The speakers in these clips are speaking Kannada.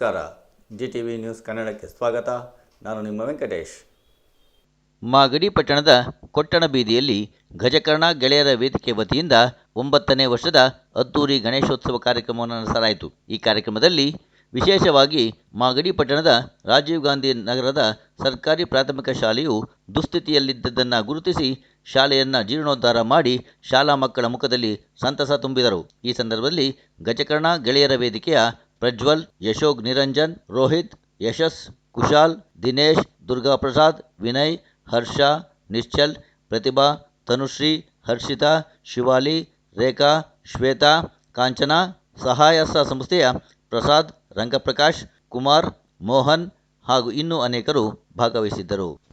ನಮಸ್ಕಾರ. ಜಿ ಟಿ ವಿ ನ್ಯೂಸ್ ಕನ್ನಡಕ್ಕೆ ಸ್ವಾಗತ. ನಾನು ನಿಮ್ಮ ವೆಂಕಟೇಶ್. ಮಾಗಡಿ ಪಟ್ಟಣದ ಕೊಟ್ಟಣ ಬೀದಿಯಲ್ಲಿ ಗಜಕರ್ಣ ಗೆಳೆಯರ ವೇದಿಕೆ ವತಿಯಿಂದ ಒಂಬತ್ತನೇ ವರ್ಷದ ಅದ್ದೂರಿ ಗಣೇಶೋತ್ಸವ ಕಾರ್ಯಕ್ರಮವನ್ನು ನಡೆಸಲಾಯಿತು. ಈ ಕಾರ್ಯಕ್ರಮದಲ್ಲಿ ವಿಶೇಷವಾಗಿ ಮಾಗಡಿ ಪಟ್ಟಣದ ರಾಜೀವ್ ಗಾಂಧಿ ನಗರದ ಸರ್ಕಾರಿ ಪ್ರಾಥಮಿಕ ಶಾಲೆಯು ದುಸ್ಥಿತಿಯಲ್ಲಿದ್ದದನ್ನು ಗುರುತಿಸಿ ಶಾಲೆಯನ್ನು ಜೀರ್ಣೋದ್ಧಾರ ಮಾಡಿ ಶಾಲಾ ಮಕ್ಕಳ ಮುಖದಲ್ಲಿ ಸಂತಸ ತುಂಬಿದರು. ಈ ಸಂದರ್ಭದಲ್ಲಿ ಗಜಕರ್ಣ ಗೆಳೆಯರ ವೇದಿಕೆಯ ಪ್ರಜ್ವಲ್, ಯಶೋಗ್ ನಿರಂಜನ್, ರೋಹಿತ್, ಯಶಸ್, ಕುಶಾಲ್, ದಿನೇಶ್, ದುರ್ಗಾಪ್ರಸಾದ್, ವಿನಯ್, ಹರ್ಷ, ನಿಶ್ಚಲ್, ಪ್ರತಿಭಾ, ತನುಶ್ರೀ, ಹರ್ಷಿತಾ, ಶಿವಾಲಿ, ರೇಖಾ, ಶ್ವೇತಾ, ಕಾಂಚನ, ಸಹಾಯಸ ಸಂಸ್ಥೆಯ ಪ್ರಸಾದ್, ರಂಗಪ್ರಕಾಶ್, ಕುಮಾರ್, ಮೋಹನ್ ಹಾಗೂ ಇನ್ನೂ ಅನೇಕರು ಭಾಗವಹಿಸಿದ್ದರು.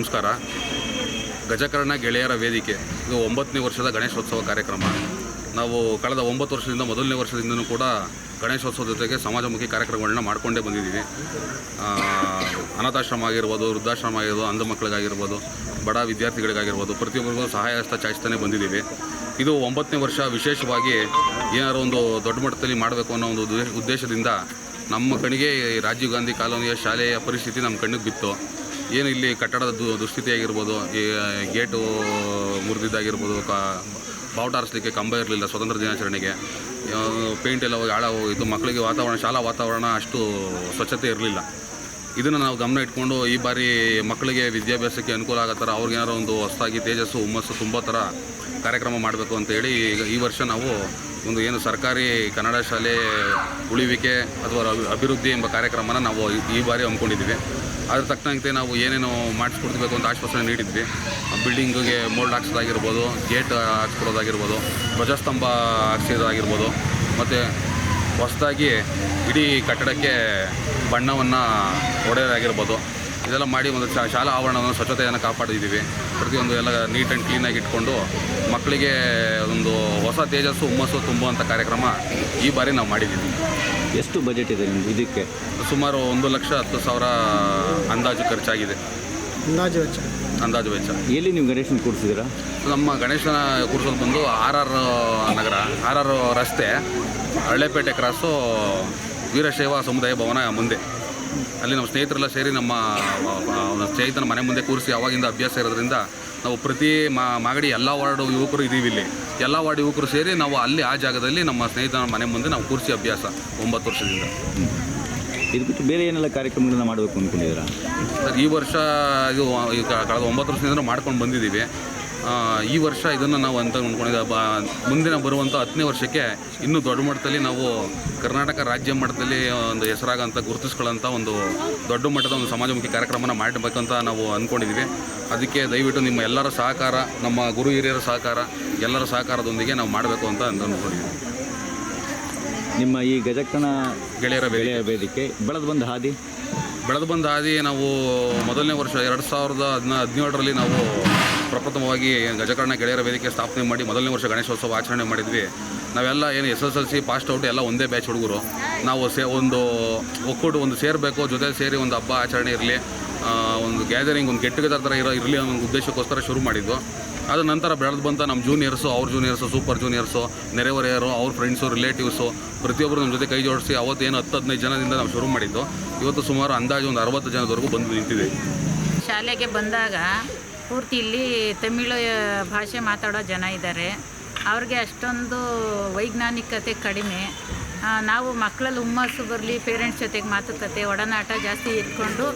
ನಮಸ್ಕಾರ. ಗಜಕರ್ಣ ಗೆಳೆಯರ ವೇದಿಕೆ. ಇದು ಒಂಬತ್ತನೇ ವರ್ಷದ ಗಣೇಶೋತ್ಸವ ಕಾರ್ಯಕ್ರಮ. ನಾವು ಕಳೆದ ಒಂಬತ್ತು ವರ್ಷದಿಂದ ಮೊದಲನೇ ವರ್ಷದಿಂದಲೂ ಕೂಡ ಗಣೇಶೋತ್ಸವದ ಜೊತೆಗೆ ಸಮಾಜಮುಖಿ ಕಾರ್ಯಕ್ರಮಗಳನ್ನ ಮಾಡ್ಕೊಂಡೇ ಬಂದಿದ್ದೀವಿ. ಅನಾಥಾಶ್ರಮ ಆಗಿರ್ಬೋದು, ವೃದ್ಧಾಶ್ರಮ ಆಗಿರ್ಬೋದು, ಅಂಧ ಮಕ್ಕಳಿಗಾಗಿರ್ಬೋದು, ಬಡ ವಿದ್ಯಾರ್ಥಿಗಳಿಗಾಗಿರ್ಬೋದು, ಪ್ರತಿಯೊಬ್ಬರಿಗೂ ಸಹಾಯ ಹಸ್ತ ಚಾಚಿಸ್ತಾನೆ ಬಂದಿದ್ದೀವಿ. ಇದು ಒಂಬತ್ತನೇ ವರ್ಷ ವಿಶೇಷವಾಗಿ ಏನಾದರೂ ಒಂದು ದೊಡ್ಡ ಮಟ್ಟದಲ್ಲಿ ಮಾಡಬೇಕು ಅನ್ನೋ ಒಂದು ಉದ್ದೇ- ಉದ್ದೇಶದಿಂದ ನಮ್ಮ ಕಣಿಗೆ ಈ ರಾಜೀವ್ ಗಾಂಧಿ ಕಾಲೋನಿಯ ಶಾಲೆಯ ಪರಿಸ್ಥಿತಿ ನಮ್ಮ ಕಣ್ಣಿಗೆ ಬಿತ್ತು. ಏನು ಇಲ್ಲಿ ಕಟ್ಟಡದ ದು ದುಸ್ಥಿತಿ ಆಗಿರ್ಬೋದು ಈ ಗೇಟು ಮುರಿದಿದ್ದಾಗಿರ್ಬೋದು, ಕಾ, ಬಾವುಟ ಆರಿಸ್ಲಿಕ್ಕೆ ಕಂಬ ಇರಲಿಲ್ಲ ಸ್ವತಂತ್ರ ದಿನಾಚರಣೆಗೆ. ಪೇಂಟ್ ಎಲ್ಲ ಹೋಗಿ ಹಾಳಾಗೋಗಿತ್ತು ಮಕ್ಕಳಿಗೆ ವಾತಾವರಣ, ಶಾಲಾ ವಾತಾವರಣ ಅಷ್ಟು ಸ್ವಚ್ಛತೆ ಇರಲಿಲ್ಲ. ಇದನ್ನು ನಾವು ಗಮನ ಇಟ್ಕೊಂಡು ಈ ಬಾರಿ ಮಕ್ಕಳಿಗೆ ವಿದ್ಯಾಭ್ಯಾಸಕ್ಕೆ ಅನುಕೂಲ ಆಗೋ ಥರ ಅವ್ರಿಗೇನಾರು ಒಂದು ಹೊಸದಾಗಿ ತೇಜಸ್ಸು, ಹುಮ್ಮಸ್ಸು ತುಂಬ ಥರ ಕಾರ್ಯಕ್ರಮ ಮಾಡಬೇಕು ಅಂತೇಳಿ ಈಗ ಈ ವರ್ಷ ನಾವು ಒಂದು ಏನು ಸರ್ಕಾರಿ ಕನ್ನಡ ಶಾಲೆ ಉಳಿವಿಕೆ ಅಥವಾ ಅಭಿ- ಅಭಿವೃದ್ಧಿ ಎಂಬ ಕಾರ್ಯಕ್ರಮನ ನಾವು ಈ ಬಾರಿ ಹಮ್ಮಿಕೊಂಡಿದ್ದೀವಿ. ಅದ್ರ ತಕ್ಕಂತೆ ನಾವು ಏನೇನು ಮಾಡಿಸ್ಕೊಡ್ಬೇಕು ಅಂತ ಆಶ್ವಾಸನೆ ನೀಡಿದ್ವಿ. ಬಿಲ್ಡಿಂಗಿಗೆ ಮೋಲ್ಡ್ ಹಾಕ್ಸೋದಾಗಿರ್ಬೋದು, ಗೇಟ್ ಹಾಕ್ಸ್ಕೊಡೋದಾಗಿರ್ಬೋದು, ಧ್ವಜಸ್ತಂಭ ಹಾಕ್ಸೋದಾಗಿರ್ಬೋದು ಮತ್ತು ಹೊಸದಾಗಿ ಇಡೀ ಕಟ್ಟಡಕ್ಕೆ ಬಣ್ಣವನ್ನು ಹೊಡೆಯೋದಾಗಿರ್ಬೋದು ಇದೆಲ್ಲ ಮಾಡಿ ಒಂದು ಶಾ- ಶಾಲಾ ಆವರಣವನ್ನು ಸ್ವಚ್ಛತೆಯನ್ನು ಕಾಪಾಡಿದ್ದೀವಿ. ಪ್ರತಿಯೊಂದು ಎಲ್ಲ ನೀಟ್ ಆ್ಯಂಡ್ ಕ್ಲೀನಾಗಿ ಇಟ್ಕೊಂಡು ಮಕ್ಕಳಿಗೆ ಒಂದು ಹೊಸ ತೇಜಸ್ಸು ಹುಮ್ಮಸ್ಸು ತುಂಬುವಂಥ ಕಾರ್ಯಕ್ರಮ ಈ ಬಾರಿ ನಾವು ಮಾಡಿದ್ದೀವಿ. ಎಷ್ಟು ಬಜೆಟ್ ಇದೆ ನಿಮ್ದು ಇದಕ್ಕೆ? ಸುಮಾರು ಒಂದು ಲಕ್ಷ ಹತ್ತು ಸಾವಿರ ಅಂದಾಜು ಖರ್ಚಾಗಿದೆ. ಅಂದಾಜು ವೆಚ್ಚ. ಅಂದಾಜು ವೆಚ್ಚ. ಎಲ್ಲಿ ನೀವು ಗಣೇಶನ ಕೂರಿಸಿದ್ದೀರಾ? ನಮ್ಮ ಗಣೇಶನ ಕೂರಿಸೋದು ಬಂದು R R Nagar R R ರಸ್ತೆ ಹಳ್ಳೆಪೇಟೆ ಕ್ರಾಸು ವೀರಶೈವ ಸಮುದಾಯ ಭವನ ಮುಂದೆ. ಅಲ್ಲಿ ನಮ್ಮ ಸ್ನೇಹಿತರೆಲ್ಲ ಸೇರಿ ನಮ್ಮ ಸ್ನೇಹಿತನ ಮನೆ ಮುಂದೆ ಕೂರಿಸಿ ಅವಾಗಿಂದ ಅಭ್ಯಾಸ ಇರೋದ್ರಿಂದ ನಾವು ಪ್ರತಿ ಮಾಗಡಿ ಎಲ್ಲ ವಾರ್ಡ್ ಯುವಕರು ಇದ್ದೀವಿ ಇಲ್ಲಿ. ಎಲ್ಲ ವಾರ್ಡ್ ಯುವಕರು ಸೇರಿ ನಾವು ಅಲ್ಲಿ ಆ ಜಾಗದಲ್ಲಿ ನಮ್ಮ ಸ್ನೇಹಿತನ ಮನೆ ಮುಂದೆ ನಾವು ಕೂರಿಸಿ ಅಭ್ಯಾಸ ಒಂಬತ್ತು ವರ್ಷದಿಂದ. ಇದು ಬಿಟ್ಟು ಬೇರೆ ಏನೆಲ್ಲ ಕಾರ್ಯಕ್ರಮಗಳನ್ನ ಮಾಡಬೇಕು ಅಂದ್ಕೊಂಡಿದ್ದೀರಾ? ಸರ್, ಈ ವರ್ಷ ಇದು ಈಗ ಕಳೆದ ಒಂಬತ್ತು ವರ್ಷದಿಂದ ಮಾಡ್ಕೊಂಡು ಬಂದಿದ್ದೀವಿ. ಈ ವರ್ಷ ಇದನ್ನು ನಾವು ಅಂತ ಅಂದ್ಕೊಂಡಿದ್ದೆ ಬ ಮುಂದಿನ ಬರುವಂಥ ಹತ್ತನೇ ವರ್ಷಕ್ಕೆ ಇನ್ನೂ ದೊಡ್ಡ ಮಟ್ಟದಲ್ಲಿ ನಾವು ಕರ್ನಾಟಕ ರಾಜ್ಯ ಮಟ್ಟದಲ್ಲಿ ಒಂದು ಹೆಸರಾಗಂತ ಗುರುತಿಸ್ಕೊಳ್ಳೋಂಥ ಒಂದು ದೊಡ್ಡ ಮಟ್ಟದ ಒಂದು ಸಮಾಜಮುಖಿ ಕಾರ್ಯಕ್ರಮನ ಮಾಡಬೇಕಂತ ನಾವು ಅಂದ್ಕೊಂಡಿದ್ದೀವಿ ಅದಕ್ಕೆ ದಯವಿಟ್ಟು ನಿಮ್ಮ ಎಲ್ಲರ ಸಹಕಾರ ನಮ್ಮ ಗುರು ಹಿರಿಯರ ಸಹಕಾರ ಎಲ್ಲರ ಸಹಕಾರದೊಂದಿಗೆ ನಾವು ಮಾಡಬೇಕು ಅಂತ ಅಂತ ಅಂದ್ಕೊಂಡಿದ್ದೀವಿ ನಿಮ್ಮ ಈ ಗಜಕ್ಕನ ಗೆಳೆಯರ ವೇದಿಕೆ. ಗೆಳೆಯ ವೇದಿಕೆ. ಬೆಳೆದು ಬಂದ ಹಾದಿ. ಬೆಳೆದು ಬಂದ ಹಾದಿ ನಾವು ಮೊದಲನೇ ವರ್ಷ ಎರಡು ಸಾವಿರದ ಹದಿನ ಹದಿನೇಳರಲ್ಲಿ ನಾವು ಪ್ರಪ್ರಥಮವಾಗಿ ಗಜಕರ್ಣ ಗೆಳೆಯರ ವೇದಿಕೆ ಸ್ಥಾಪನೆ ಮಾಡಿ ಮೊದಲನೇ ವರ್ಷ ಗಣೇಶೋತ್ಸವ ಆಚರಣೆ ಮಾಡಿದ್ವಿ. ನಾವೆಲ್ಲ ಏನು S S L C passed out ಎಲ್ಲ ಒಂದೇ ಬ್ಯಾಚ್ ಹುಡುಗರು. ನಾವು ಸೇ ಒಂದು ಒಕ್ಕೂಟ ಒಂದು ಸೇರಬೇಕು ಜೊತೆ ಸೇರಿ ಒಂದು ಹಬ್ಬ ಆಚರಣೆ ಇರಲಿ ಒಂದು ಗ್ಯಾದರಿಂಗ್ ಒಂದು ಗೆಟ್ ಟುಗೆದರ್ ಥರ ಇರೋ ಇರಲಿ ಅನ್ನೋ ಉದ್ದೇಶಕ್ಕೋಸ್ಕರ ಶುರು ಮಾಡಿದ್ದು. ಅದ ನಂತರ ಬೆಳೆದು ಬಂತ ನಮ್ಮ ಜೂನಿಯರ್ಸು ಅವ್ರ ಜೂನಿಯರ್ಸು ಸೂಪರ್ ಜೂನಿಯರ್ಸು ನೆರೆಹೊರೆಯರು ಅವ್ರ ಫ್ರೆಂಡ್ಸು ರಿಲೇಟಿವ್ಸು ಪ್ರತಿಯೊಬ್ಬರು ನಮ್ಮ ಜೊತೆ ಕೈ ಜೋಡಿಸಿ ಅವತ್ತೇನು ಹತ್ತು ಹದಿನೈದು ಜನದಿಂದ ನಾವು ಶುರು ಮಾಡಿದ್ದು. ಇವತ್ತು ಸುಮಾರು ಅಂದಾಜು ಒಂದು ಅರವತ್ತು ಜನದವರೆಗೂ ಬಂದು ನಿಂತಿದೆ. ಶಾಲೆಗೆ ಬಂದಾಗ ಪೂರ್ತಿ ಇಲ್ಲಿ ತಮಿಳು ಭಾಷೆ ಮಾತಾಡೋ ಜನ ಇದ್ದಾರೆ. ಅವ್ರಿಗೆ ಅಷ್ಟೊಂದು ವೈಜ್ಞಾನಿಕತೆ ಕಡಿಮೆ. ನಾವು ಮಕ್ಕಳಲ್ಲಿ ಹುಮ್ಮಸ್ಸು ಬರಲಿ ಪೇರೆಂಟ್ಸ್ ಜೊತೆಗೆ ಮಾತುಕತೆ, ಒಡನಾಟ ಜಾಸ್ತಿ ಇಟ್ಕೊಂಡು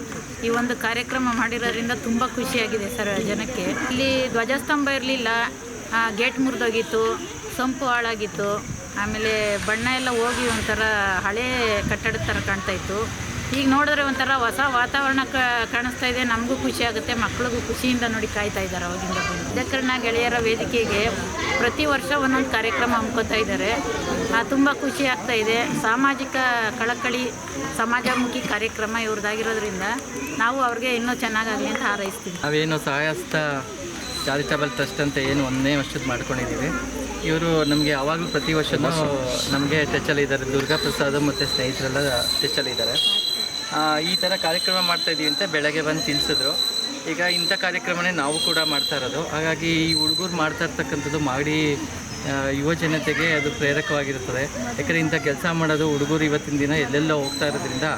ಈ ಒಂದು ಕಾರ್ಯಕ್ರಮ ಮಾಡಿರೋದ್ರಿಂದ ತುಂಬ ಖುಷಿಯಾಗಿದೆ ಸರ್ ಜನಕ್ಕೆ. ಇಲ್ಲಿ ಧ್ವಜಸ್ತಂಭ ಇರಲಿಲ್ಲ ಗೇಟ್ ಮುರಿದೋಗಿತ್ತು, ಸಂಪು ಹಾಳಾಗಿತ್ತು, ಆಮೇಲೆ ಬಣ್ಣ ಎಲ್ಲ ಹೋಗಿ ಒಂಥರ ಹಳೇ ಕಟ್ಟಡದ ಥರ ಕಾಣ್ತಾ ಇತ್ತು. ಈಗ ನೋಡಿದ್ರೆ ಒಂಥರ ಹೊಸ ವಾತಾವರಣ ಕಾಣಿಸ್ತಾ ಇದೆ. ನಮಗೂ ಖುಷಿ ಆಗುತ್ತೆ. ಮಕ್ಳಿಗೂ ಖುಷಿಯಿಂದ ನೋಡಿ ಕಾಯ್ತಾ ಇದ್ದಾರೆ ಅವಾಗಿಂದ ಗಜಕರ್ಣ ಗೆಳೆಯರ ವೇದಿಕೆಗೆ ಪ್ರತಿ ವರ್ಷ ಒಂದೊಂದು ಕಾರ್ಯಕ್ರಮ ಹಮ್ಕೋತಾ ಇದ್ದಾರೆ. ತುಂಬ ಖುಷಿ ಆಗ್ತಾ ಇದೆ. ಸಾಮಾಜಿಕ ಕಳಕಳಿ, ಸಮಾಜಮುಖಿ ಕಾರ್ಯಕ್ರಮ ಇವ್ರದ್ದಾಗಿರೋದ್ರಿಂದ ನಾವು ಅವ್ರಿಗೆ ಇನ್ನೂ ಚೆನ್ನಾಗಾಗಲಿ ಅಂತ ಹಾರೈಸ್ತೀವಿ. ನಾವೇನು ಸಹಾಯಸ್ತ ಚಾರಿಟಬಲ್ ಟ್ರಸ್ಟ್ ಅಂತ ಏನು ಒಂದನೇ ವರ್ಷದ ಮಾಡ್ಕೊಂಡಿದ್ದೀವಿ. ಇವರು ನಮಗೆ ಯಾವಾಗಲೂ ಪ್ರತಿ ವರ್ಷವೂ ನಮಗೆ ಟಚಲ್ಲಿದ್ದಾರೆ ದುರ್ಗಾ ಪ್ರಸಾದ್ ಮತ್ತು ಸ್ನೇಹಿತರೆಲ್ಲ ಟಚಲ್ಲಿದ್ದಾರೆ ಈ ಥರ ಕಾರ್ಯಕ್ರಮ ಮಾಡ್ತಾ ಇದೀವಿ ಅಂತ ಬೆಳಗ್ಗೆ ಬಂದು ತಿಳಿಸಿದ್ರು ಈಗ ಇಂಥ ಕಾರ್ಯಕ್ರಮನೇ ನಾವು ಕೂಡ ಮಾಡ್ತಾ ಇರೋದು. ಹಾಗಾಗಿ ಈ ಹುಡುಗರು ಮಾಡ್ತಾ ಇರ್ತಕ್ಕಂಥದ್ದು ಮಾಡಿ ಯುವ ಜನತೆಗೆ ಅದು ಪ್ರೇರಕವಾಗಿರುತ್ತದೆ. ಯಾಕಂದರೆ ಇಂಥ ಕೆಲಸ ಮಾಡೋದು ಹುಡುಗರು ಇವತ್ತಿನ ದಿನ ಎಲ್ಲೆಲ್ಲೋ ಹೋಗ್ತಾ ಇರೋದ್ರಿಂದ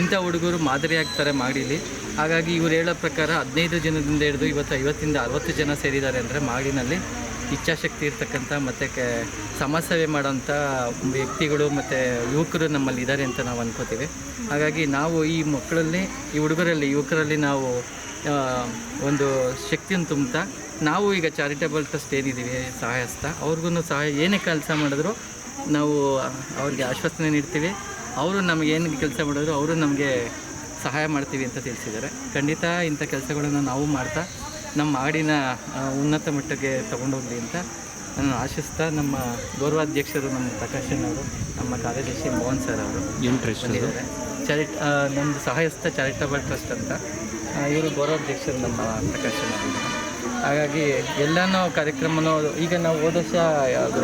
ಇಂಥ ಹುಡುಗರು ಮಾದರಿಯಾಗ್ತಾರೆ ಮಾಡಿಲಿ. ಹಾಗಾಗಿ ಇವ್ರು ಹೇಳೋ ಪ್ರಕಾರ ಹದಿನೈದು ಜನದಿಂದ ಹಿಡಿದು ಇವತ್ತು ಐವತ್ತಿಂದ ಅರವತ್ತು ಜನ ಸೇರಿದ್ದಾರೆ ಅಂದರೆ ಮಾಡಿನಲ್ಲಿ. ಇಚ್ಛಾಶಕ್ತಿ ಇರ್ತಕ್ಕಂಥ ಮತ್ತು ಕೆ ಸಮಾಜ ಸೇವೆ ಮಾಡೋಂಥ ವ್ಯಕ್ತಿಗಳು ಮತ್ತು ಯುವಕರು ನಮ್ಮಲ್ಲಿ ಇದ್ದಾರೆ ಅಂತ ನಾವು ಅನ್ಕೋತೀವಿ. ಹಾಗಾಗಿ ನಾವು ಈ ಮಕ್ಕಳಲ್ಲಿ, ಈ ಹುಡುಗರಲ್ಲಿ, ಯುವಕರಲ್ಲಿ ನಾವು ಒಂದು ಶಕ್ತಿಯನ್ನು ತುಂಬುತ್ತಾ ನಾವು ಈಗ ಚಾರಿಟೇಬಲ್ ಟ್ರಸ್ಟ್ ಏನಿದ್ದೀವಿ ಸಹಾಯಸ್ತ ಅವ್ರಿಗೂ ಸಹಾಯ, ಏನೇ ಕೆಲಸ ಮಾಡಿದ್ರು ನಾವು ಅವ್ರಿಗೆ ಆಶ್ವಾಸನೆ ನೀಡ್ತೀವಿ. ಅವರು ನಮಗೆ ಏನು ಕೆಲಸ ಮಾಡಿದ್ರು ಅವರು ನಮಗೆ ಸಹಾಯ ಮಾಡ್ತೀವಿ ಅಂತ ತಿಳಿಸಿದ್ದಾರೆ. ಖಂಡಿತ ಇಂಥ ಕೆಲಸಗಳನ್ನು ನಾವು ಮಾಡ್ತಾ ನಮ್ಮ ಹಾಡಿನ ಉನ್ನತ ಮಟ್ಟಕ್ಕೆ ತಗೊಂಡೋಗ್ಲಿ ಅಂತ ನಾನು ಆಶಿಸ್ತಾ ನಮ್ಮ ಗೌರವಾಧ್ಯಕ್ಷರು ನಮ್ಮ ಪ್ರಕಾಶನ್ ಅವರು ನಮ್ಮ ಕಾರ್ಯದರ್ಶಿ ಮೋಹನ್ ಸರ್ ಅವರು ಬಂದಿದ್ದಾರೆ. ಚಾರಿಟ್ ನಮ್ಮದು ಸಹಾಯಸ್ಥ ಚಾರಿಟಬಲ್ ಟ್ರಸ್ಟ್ ಅಂತ ಇವರು ಗೌರವಾಧ್ಯಕ್ಷರು ನಮ್ಮ ಪ್ರಕಾಶನ್ ಅವರು. ಹಾಗಾಗಿ ಎಲ್ಲನೂ ಕಾರ್ಯಕ್ರಮನೂ ಈಗ ನಾವು ಹೋದ ವರ್ಷ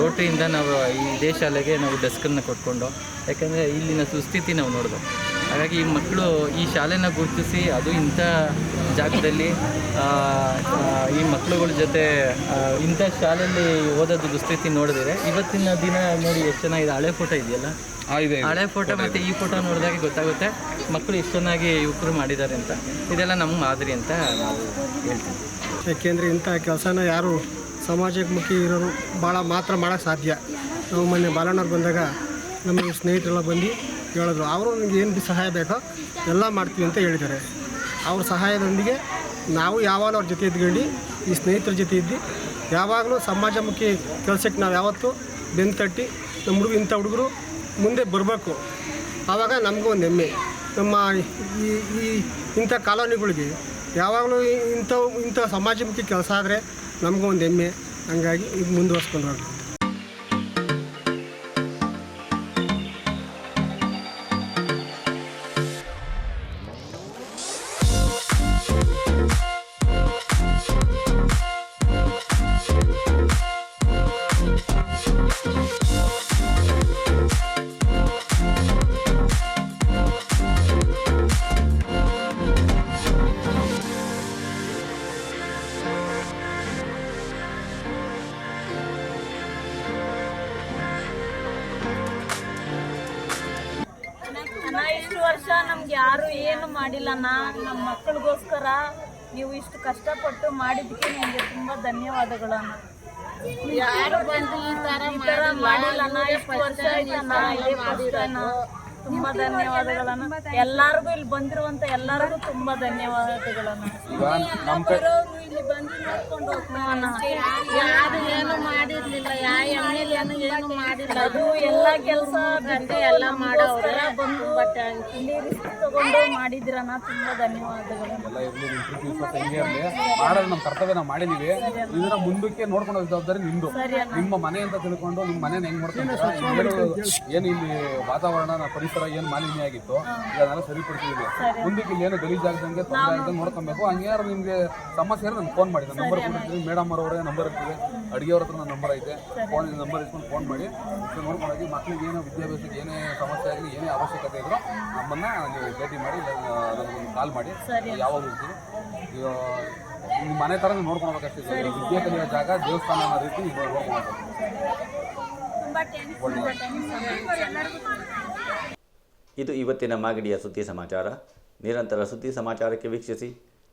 ರೋಟ್ರಿಯಿಂದ ನಾವು ಈ ಇದೇ ಶಾಲೆಗೆ ನಾವು ಡೆಸ್ಕನ್ನು ಕೊಟ್ಕೊಂಡು ಯಾಕಂದರೆ ಇಲ್ಲಿನ ಸುಸ್ಥಿತಿ ನಾವು ನೋಡಿದ್ವು ಹಾಗಾಗಿ ಈ ಮಕ್ಕಳು ಈ ಶಾಲೆನ ಗುರುತಿಸಿ ಅದು ಇಂಥ ಜಾಗದಲ್ಲಿ ಈ ಮಕ್ಕಳುಗಳ ಜೊತೆ ಇಂಥ ಶಾಲೆಯಲ್ಲಿ ಓದೋದು ದುಸ್ಥಿತಿ ನೋಡಿದ್ರೆ ಇವತ್ತಿನ ದಿನ ನೋಡಿ ಎಷ್ಟು ಚೆನ್ನಾಗಿದೆ ಹಳೆ ಫೋಟೋ ಇದೆಯಲ್ಲ? ಹಳೆ ಫೋಟೋ ಮತ್ತು ಈ ಫೋಟೋ ನೋಡಿದಾಗ ಗೊತ್ತಾಗುತ್ತೆ. ಮಕ್ಕಳು ಎಷ್ಟು ಚೆನ್ನಾಗಿ ಯುವಕರು ಮಾಡಿದ್ದಾರೆ ಅಂತ. ಇದೆಲ್ಲ ನಮ್ಮ ಮಾದರಿ ಅಂತ ನಾವು ಹೇಳ್ತೀವಿ. ಯಾಕೆಂದರೆ ಇಂಥ ಕೆಲಸನ ಯಾರು ಸಮಾಜಕ್ಕೆ ಮುಖ್ಯ ಇರೋರು ಭಾಳ ಮಾತ್ರ ಮಾಡೋಕ್ಕೆ ಸಾಧ್ಯ. ನಾವು ಮೊನ್ನೆ ಬಾಲಣ್ಣವ್ರು ಬಂದಾಗ ನಮ್ಮ ಸ್ನೇಹಿತರೆಲ್ಲ ಬಂದು ಹೇಳಿದ್ರು ಅವರು ನನಗೆ ಏನು ಸಹಾಯ ಬೇಕೋ ಎಲ್ಲ ಮಾಡ್ತೀವಿ ಅಂತ ಹೇಳಿದ್ದಾರೆ. ಅವ್ರ ಸಹಾಯದೊಂದಿಗೆ ನಾವು ಯಾವಾಗಲೂ ಅವ್ರ ಜೊತೆ ಇದ್ಕೊಂಡು ಈ ಸ್ನೇಹಿತರ ಜೊತೆ ಇದ್ದು ಯಾವಾಗಲೂ ಸಮಾಜಮುಖಿ ಕೆಲಸಕ್ಕೆ ನಾವು ಯಾವತ್ತೂ ಬೆನ್ನು ತಟ್ಟಿ ನಮ್ಮ ಹುಡುಗ ಇಂಥ ಹುಡುಗರು ಮುಂದೆ ಬರಬೇಕು. ಆವಾಗ ನಮಗೂ ಒಂದು ಹೆಮ್ಮೆ. ನಮ್ಮ ಈ ಈ ಇಂಥ ಕಾಲೋನಿಗಳಿಗೆ ಯಾವಾಗಲೂ ಇಂಥ ಇಂಥ ಸಮಾಜಮುಖಿ ಕೆಲಸ ಆದರೆ ನಮಗೂ ಒಂದು ಹೆಮ್ಮೆ. ಹಂಗಾಗಿ ಈಗ ಮುಂದುವರ್ಸ್ಕೊಂಡು ಹೋಗಿ ಏನು ಮಾಡಿಲ್ಲಣ್ಣ ನಮ್ಮ ಮಕ್ಕಳಿಗೋಸ್ಕರ ನೀವು ಇಷ್ಟು ಕಷ್ಟಪಟ್ಟು ಮಾಡಿದ್ದಕ್ಕೆ ನಿಮಗೆ ತುಂಬ ಧನ್ಯವಾದಗಳು ಅಣ್ಣ ಯಾರು ಬಂದು ಈ ತರ ಮಾಡಿಲ್ಲಣ್ಣ ಇಷ್ಟು ವರ್ಷ ಆಯ್ತಣ್ಣ ಇದೇ first ಅಣ್ಣ. ತುಂಬಾ ಧನ್ಯವಾದಗಳನ್ನ. ಎಲ್ಲಾರ್ಗು ಇಲ್ಲಿ ಬಂದಿರುವಂತ ಎಲ್ಲರಿಗೂ ತುಂಬಾ ಧನ್ಯವಾದಗಳನ್ನ. ಇಲ್ಲಿ ಬಂದು ನೋಡ್ಕೊಂಡು ಹೋಗ್ತಾವಣ್ಣ ಯಾರು ಏನು ಮಾಡಿರ್ಲಿಲ್ಲ ಯಾವ ಎಮ್ಮೆಲೇನು ಏನು ಮಾಡಿಲ್ಲ. ಅದು ಎಲ್ಲ ಕೆಲಸ ಬಿಟ್ಟು ಎಲ್ಲ ಮಾಡೋರು ಬಂದು ಇಲ್ಲಿ ರಿಸ್ಕ್ ತಗೊಂಡು ಮಾಡಿದಿರಣ್ಣ ತುಂಬಾ ಧನ್ಯವಾದಗಳು. ಎಲ್ಲ ಇರಲಿ ನಿಮ್ಮ ಪ್ರೀತಿ ವಿಶ್ವಾಸ ಹಿಂಗೆ ಇರಲಿ ಮಾಡೋದು ನಮ್ಮ ಕರ್ತವ್ಯ ನಾವು ಮಾಡಿದೀವಿ ಇದನ್ನ ಮುಂದಕ್ಕೆ ನೋಡ್ಕೊಂಡು ಹೋಗೋ ಜವಾಬ್ದಾರಿ ನಿಮ್ದು. ನಿಮ್ಮ ಮನೆ ಅಂತ ತಿಳ್ಕೊಂಡು ನಿಮ್ಮ ಮನೆ ಹೆಂಗ್ ಮಾಡ್ಕೊಂಡ್ರೆ ಏನು ಇಲ್ಲಿ ವಾತಾವರಣ ಪರಿಸರ ಏನು ಮಾಲಿನ್ಯ ಆಗಿತ್ತು? ಇದನ್ನೆಲ್ಲ ಸರಿಪಡಿಸಿದೀವಿ. ಮುಂದಕ್ಕೆ ಇಲ್ಲಿ ಏನು ಗಲೀಜಾಗ್ದಂಗೆ ತೊಂದರೆ ಆಗ್ದಂಗೆ ನೋಡ್ಕೊಬೇಕು. ಹಂಗೇನಾದ್ರು ನಿಮ್ಗೆ ಸಮಸ್ಯೆ ನನ್ಗೆ ಫೋನ್ ಮಾಡಿ ನನ್ನ ನಂಬರ್ ಕೊಟ್ಟಿರ್ತೀನಿ ಮೇಡಮ್ ಅವರವರೇ ನಂಬರ್ ಇರ್ತೀವಿ ಅಡುಗೆಯವ್ರ ಹತ್ರ ನನ್ನ ನಂಬರ್ ಐತೆ. ಫೋನ್ ನಂಬರ್ ಇಸ್ಕೊಂಡು ಫೋನ್ ಮಾಡಿ. ಮತ್ತೆ ನೋಡ್ಕೊಂಡೋಗಿ ಮಕ್ಳಿಗೆ ಏನೋ ವಿದ್ಯಾಭ್ಯಾಸಕ್ಕೆ ಏನೇ ಸಮಸ್ಯೆ ಆಗಲಿ ಏನೇ ಅವಶ್ಯಕತೆ ಇದ್ರೂ ನಮ್ಮನ್ನ ನೀವು ಭೇಟಿ ಮಾಡಿ ನನಗೊಂದು ಕಾಲ್ ಮಾಡಿ. ಯಾವಾಗ ಇರ್ತೀವಿ ಈಗ ನಿಮ್ಮ ಮನೆ ಥರ ನೋಡ್ಕೊಳ್ಬೇಕಷ್ಟೇ. ವಿದ್ಯೆ ಕಲಿಯೋ ಜಾಗ ದೇವಸ್ಥಾನ ಅನ್ನೋ ರೀತಿ ಇದು ಇವತ್ತಿನ ಮಾಗಡಿಯ ಸುದ್ದಿ ಸಮಾಚಾರ. ನಿರಂತರ ಸುದ್ದಿ ಸಮಾಚಾರಕ್ಕೆ ವೀಕ್ಷಿಸಿ.